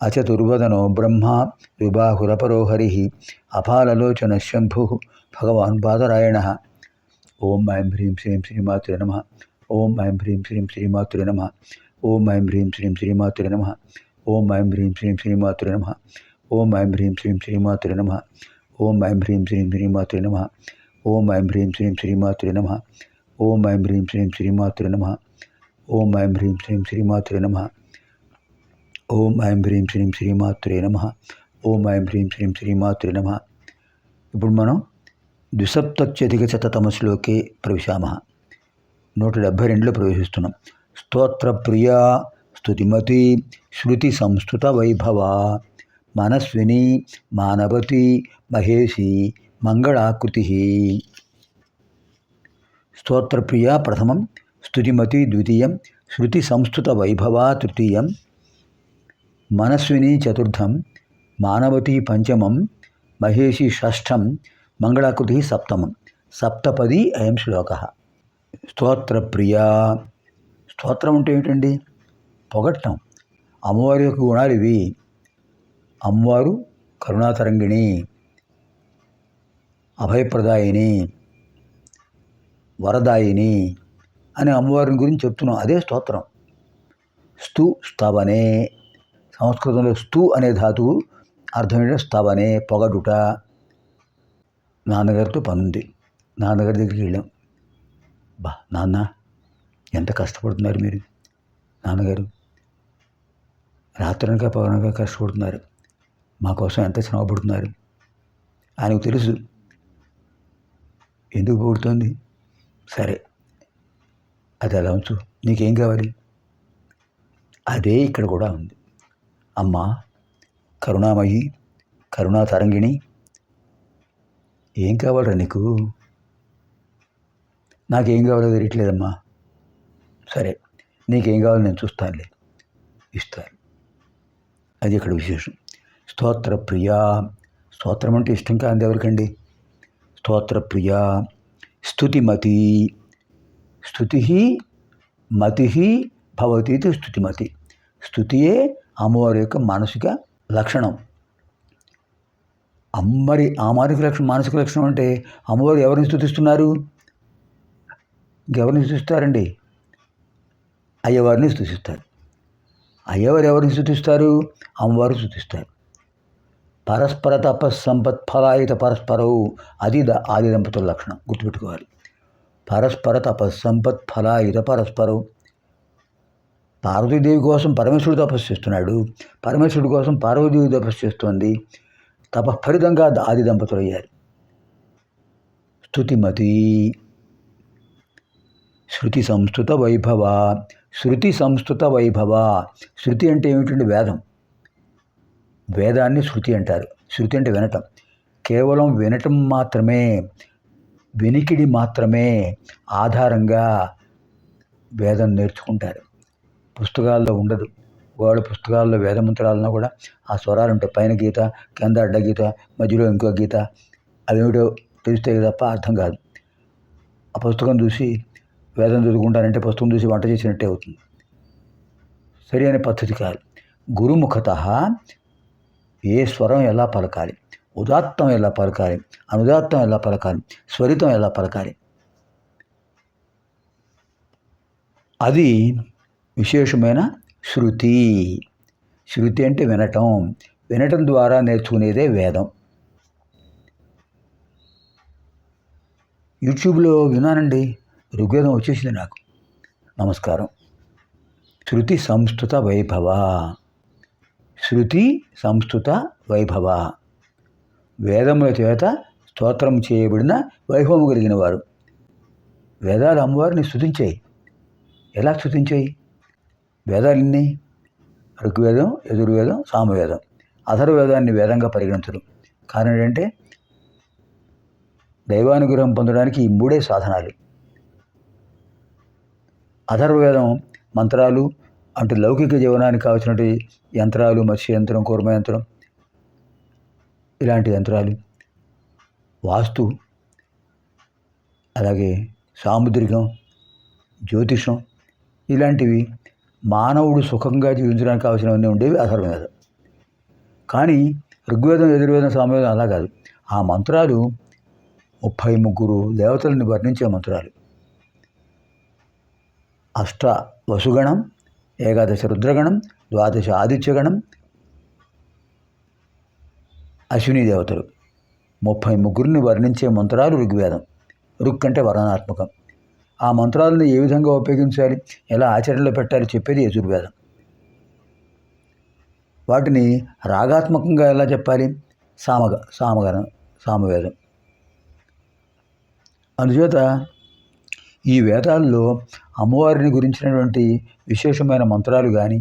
అచతుర్వదనో బ్రహ్మ విబాహురపరో హరి అపాలలోచన శంభు భగవాన్ బాదరాయణ ఓం ఐం హ్రీం శ్రీం శ్రీమాతురే నమ ఓం ఐం హ్రీం శ్రీం శ్రీమాతురే నమ ఓం ఐం హ్రీం శ్రీం శ్రీమాతురే నమ ఓం ఐం హ్రీం శ్రీం శ్రీమాతురే నమ ఓం ఐం హ్రీం శ్రీం శ్రీమాతురే నమ ఓం ఐం హ్రీం శ్రీం శ్రీమాతురే నమ ఓం ఐం హ్రీం శ్రీం శ్రీమాతురే నమ ఓం ఐం హ్రీం శ్రీం శ్రీమాతురే నమ ఓం ఐం హ్రీం శ్రీం శ్రీమాతురే నమ ఓం ఐం హ్రీం శ్రీం శ్రీమాతురే నమ. ఓం ఐం హ్రీం శ్రీం శ్రీమాతురే నమ. ఇప్పుడు మనం ద్విసప్తత్యధిక శతతమ శ్లోకే ప్రవిశామ. నూట డెబ్భై రెండులో ప్రవేశిస్తున్నాం. స్తోత్ర ప్రియా స్తుతిమతి శృతి సంస్కృత వైభవ మనస్విని మానవతి మహేషి మంగళాకృతి. స్తోత్రప్రియ ప్రథమం స్తుతిమతి ద్వితీయం శృతి సంస్కృత వైభవ తృతీయం మనస్విని చతుర్థం మానవతి పంచమం మహేషి షష్ఠం మంగళాకృతి సప్తమం. సప్తపది అయం శ్లోక. స్తోత్రప్రియ. స్తోత్రం అంటే ఏమిటండి పొగట్టం. అమ్మవారి యొక్క గుణాలు ఇవి. అమ్మవారు కరుణాతరంగిణి అభయప్రదాయిని వరదాయిని అని అమ్మవారిని గురించి చెప్తున్నాం. అదే స్తోత్రం. స్తు స్తవనే. సంస్కృతంలో స్తు అనే ధాతువు అర్థమైన స్తవనే పొగడుట. నాన్నగారితో పనుంది. నాన్నగారి దగ్గరికి వెళ్ళాం. బా నాన్న ఎంత కష్టపడుతున్నారు మీరు? నాన్నగారు రాత్రనక పవనగా కష్టపడుతున్నారు. మా కోసం ఎంత శ్రమపడుతున్నారు ఆయనకు తెలుసు. ఎందుకు పడుతుంది? సరే అది అలా ఉంచు. నీకేం కావాలి? అదే ఇక్కడ కూడా ఉంది. అమ్మా కరుణామయి కరుణా తరంగిణి ఏం కావాలరా నీకు? నాకేం కావాలో తెలియట్లేదమ్మా. సరే నీకేం కావాలో నేను చూస్తానులే. ఇస్తాను అది ఇక్కడ విశేషం. స్తోత్ర ప్రియా. స్తోత్రం అంటే ఇష్టం కాదు ఎవరికండి? స్తోత్ర ప్రియా. స్తుతిమతి స్థుతి మతి భవతి స్థుతిమతి స్థుతియే అమ్మవారి యొక్క మానసిక లక్షణం. అమ్మరి మానసిక లక్షణం మానసిక లక్షణం అంటే అమ్మవారు ఎవరిని స్థుతిస్తున్నారు ఎవరిని స్థుతిస్తారండి అయ్యవారిని స్థుతిస్తారు అయ్యవారు ఎవరిని స్థుతిస్తారు అమ్మవారు స్థుతిస్తారు పరస్పర తపస్సంపత్ ఫలాయుత పరస్పరవు అది ద ఆది దంపతుల లక్షణం గుర్తుపెట్టుకోవాలి. పరస్పర తపస్సంపత్ ఫలాయుత పరస్పరవు పార్వతీదేవి కోసం పరమేశ్వరుడు తపస్సు చేస్తున్నాడు. పరమేశ్వరుడు కోసం పార్వతీదేవి తపస్సు చేస్తోంది. తపఫలితంగా ఆది దంపతులు అయ్యారు. స్థుతిమతి శృతి సంస్కృత వైభవ శృతి సంస్కృత వైభవ. శృతి అంటే ఏమిటంటే వేదం. వేదాన్ని శృతి అంటారు. శృతి అంటే వినటం. కేవలం వినటం మాత్రమే వెనికిడి మాత్రమే ఆధారంగా వేదం నేర్చుకుంటారు. పుస్తకాల్లో ఉండదు. వాళ్ళ పుస్తకాల్లో వేదమంత్రాలను కూడా ఆ స్వరాలు ఉంటాయి. పైన గీత కింద అడ్డ గీత మధ్యలో ఇంకో గీత అవేమిటో తెలిస్తే తప్ప అర్థం కాదు. ఆ పుస్తకం చూసి వేదం చదువుకుంటానంటే పుస్తకం చూసి వంట చేసినట్టే అవుతుంది. సరి అనే పద్ధతి కాదు. గురుముఖత ఏ స్వరం ఎలా పలకాలి? ఉదాత్తం ఎలా పలకాలి? అనుదాత్తం ఎలా పలకాలి? స్వరితం ఎలా పలకాలి? అది విశేషమైన శృతి. శృతి అంటే వినటం. వినటం ద్వారా నేర్చుకునేదే వేదం. యూట్యూబ్లో విన్నానండి. ఋగ్వేదం వచ్చేసింది నాకు. నమస్కారం. శృతి సంస్కృత వైభవ. శృతి సంస్కృత వైభవ. వేదముల చేత స్తోత్రం చేయబడిన వైభవం కలిగిన వారు. వేదాలు అమ్మవారిని స్థుతించాయి ఎలా స్థుతించాయి వేదాలన్నీ ఋగ్వేదం యజుర్వేదం సామవేదం. అథర్వేదాన్ని వేదంగా పరిగణించడం కారణం ఏంటంటే దైవానుగ్రహం పొందడానికి ఈ మూడే సాధనాలు. అథర్వవేదం మంత్రాలు అంటే లౌకిక జీవనానికి కావాల్సినటువంటి యంత్రాలు మత్స్య యంత్రం కూర్మ యంత్రం ఇలాంటి యంత్రాలు వాస్తు అలాగే సాముద్రికం జ్యోతిషం ఇలాంటివి మానవుడు సుఖంగా జీవించడానికి అవసరమన్నీ ఉండేవి అథర్వవేదం కానీ ఋగ్వేదం యజుర్వేదం సామవేదం అలా కాదు. ఆ మంత్రాలు ముప్పై ముగ్గురు దేవతలను వర్ణించే మంత్రాలు. అష్ట వసుగణం ఏకాదశ రుద్రగణం ద్వాదశ ఆదిత్యగణం అశ్విని దేవతలు ముప్పై ముగ్గురిని వర్ణించే మంత్రాలు ఋగ్వేదం. రుక్ అంటే వర్ణనాత్మకం ఆ మంత్రాలను ఏ విధంగా ఉపయోగించాలి ఎలా ఆచరణలో పెట్టాలి చెప్పేది యజుర్వేదం. వాటిని రాగాత్మకంగా ఎలా చెప్పాలి? సామగ సామగనం సామవేదం. అందుచేత ఈ వేదాల్లో అమ్మవారిని గురించినటువంటి విశేషమైన మంత్రాలు కానీ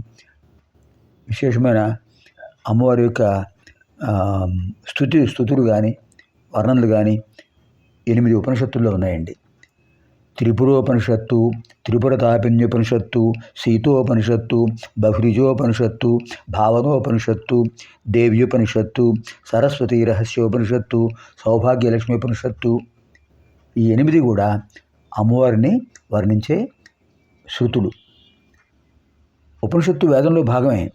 విశేషమైన అమ్మవారి యొక్క స్థుతి స్థుతులు కానీ వర్ణనలు కానీ ఎనిమిది ఉపనిషత్తుల్లో ఉన్నాయండి. త్రిపురోపనిషత్తు త్రిపుర తాపిన్యోపనిషత్తు సీతోపనిషత్తు బహ్రిజోపనిషత్తు భావనోపనిషత్తు దేవ్యోపనిషత్తు సరస్వతి రహస్యోపనిషత్తు సౌభాగ్యలక్ష్మీపనిషత్తు. ఈ ఎనిమిది కూడా అమ్మవారిని వర్ణించే శృతులు. ఉపనిషత్తు వేదంలో భాగమే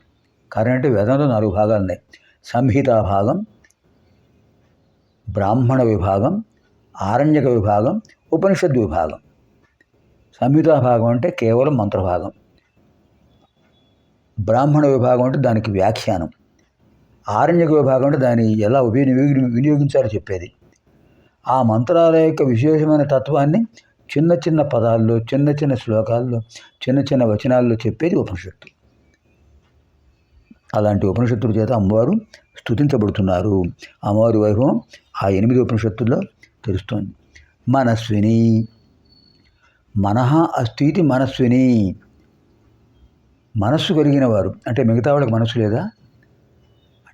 కారణం అంటే వేదంలో నాలుగు భాగాలు ఉన్నాయి. సంహితా భాగం బ్రాహ్మణ విభాగం ఆరణ్యక విభాగం ఉపనిషద్ విభాగం. సంహితా భాగం అంటే కేవలం మంత్రభాగం. బ్రాహ్మణ విభాగం అంటే దానికి వ్యాఖ్యానం. ఆరణ్యక విభాగం అంటే దాన్ని ఎలా ఉపయోగ వినియోగించాలో చెప్పేది. ఆ మంత్రాల యొక్క విశేషమైన తత్వాన్ని చిన్న చిన్న పదాల్లో చిన్న చిన్న శ్లోకాల్లో చిన్న చిన్న వచనాల్లో చెప్పేది ఉపనిషత్తు. అలాంటి ఉపనిషత్తుల చేత అమ్మవారు స్తుతించబడుతున్నారు. అమ్మవారి వైభవం ఆ ఎనిమిది ఉపనిషత్తుల్లో తెలుస్తోంది. మనస్విని మనహ అస్థితి మనస్విని. మనస్సు కలిగిన వారు అంటే మిగతా వాళ్ళకి మనస్సు లేదా?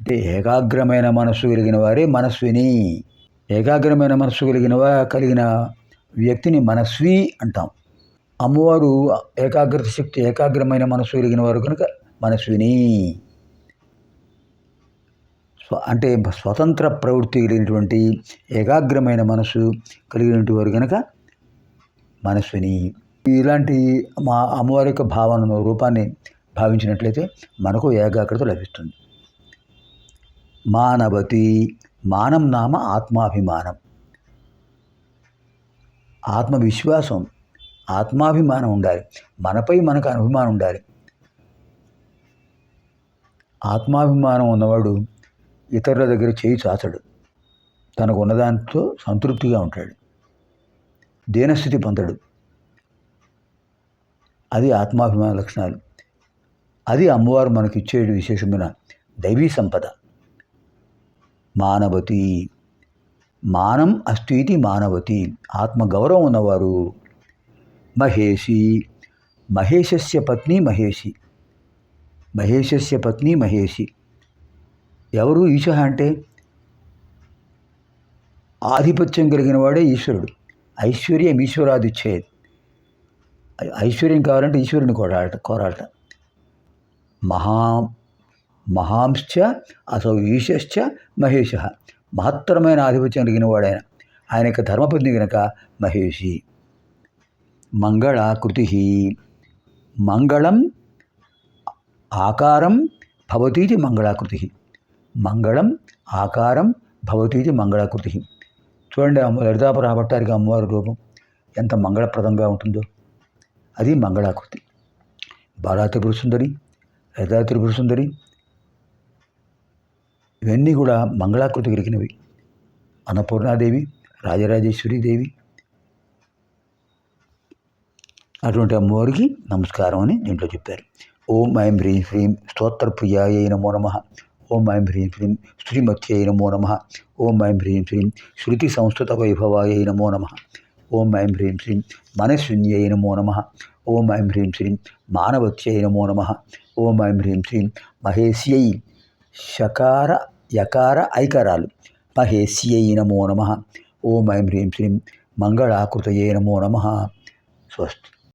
అంటే ఏకాగ్రమైన మనస్సు కలిగిన వారే మనస్విని. ఏకాగ్రమైన మనస్సు కలిగిన కలిగిన వ్యక్తిని మనస్వి అంటాం. అమ్మవారు ఏకాగ్రత శక్తి ఏకాగ్రమైన మనస్సు కలిగిన వారు కనుక మనస్విని. స్వ అంటే స్వతంత్ర ప్రవృత్తి కలిగినటువంటి ఏకాగ్రమైన మనసు కలిగినటువంటి వారు కనుక మనస్విని. ఇలాంటి మా అమ్మవారి యొక్క భావనను రూపాన్ని భావించినట్లయితే మనకు ఏకాగ్రత లభిస్తుంది. మానవతి మానం నామ ఆత్మాభిమానం. ఆత్మవిశ్వాసం ఆత్మాభిమానం ఉండాలి. మనపై మనకు అభిమానం ఉండాలి. ఆత్మాభిమానం ఉన్నవాడు ఇతరుల దగ్గర చేయి చాచడు. తనకు ఉన్నదాంతో సంతృప్తిగా ఉంటాడు. దీనస్థితి పొందడు. అది ఆత్మాభిమాన లక్షణాలు. అది అమ్మవారు మనకి ఇచ్చే విశేషమైన దైవీ సంపద. మానవతి మానం అస్థితి మానవతి ఆత్మగౌరవం ఉన్నవారు మహేషి మహేషస్య పత్ని మహేషి మహేషస్య పత్ని మహేషి ఎవరు ఈశ అంటే? ఆధిపత్యం కలిగిన వాడే ఈశ్వరుడు. ఐశ్వర్యం ఈశ్వరాదిచ్చేది ఐ- ఐశ్వర్యం కావాలంటే ఈశ్వరుని కోరాట కోరాట. మహా మహాంశ్చ అసౌ ఈశశ్చ మహేష మహత్తరమైన ఆధిపత్యం కలిగిన వాడైన. ఆయన యొక్క ధర్మపత్ని గనక మహేషి. మంగళాకృతి మంగళం ఆకారం భవతీతి మంగళాకృతి మంగళం ఆకారం భవతీతి మంగళాకృతి చూడండి అమ్మ రాబట్టారికి అమ్మవారి రూపం ఎంత మంగళప్రదంగా ఉంటుందో. అది మంగళాకృతి. బాలా త్రిపుర సుందరి లలితా త్రిపుర సుందరి ఇవన్నీ కూడా మంగళాకృతి కలిగినవి. అన్నపూర్ణాదేవి రాజరాజేశ్వరి దేవి. అటువంటి అమ్మవారికి నమస్కారం అని దీంట్లో చెప్పారు. ఓం ఐం హ్రీం హ్రీం స్తోత్రప్రియాయ నమో నమ. ఓం ఐం హ్రీం శ్రీం శ్రీమత్యై నమో నమ ఓం ఐం హ్రీం శ్రీం శృతి సంస్కృత వైభవాయ నమో నమ ఓం ఐం హ్రీం శ్రీం మనస్విన్యై నమో నమ ఓం ఐం హ్రీం శ్రీం మానవత్యై నమో నమ ఓం ఐం హ్రీం శ్రీం మహేశ్యై షకార యకార ఐకారాలు మహేశ్యై నమో నమ ఓం ఐం హ్రీం శ్రీం మంగళాకృతయే నమో నమ స్వస్తి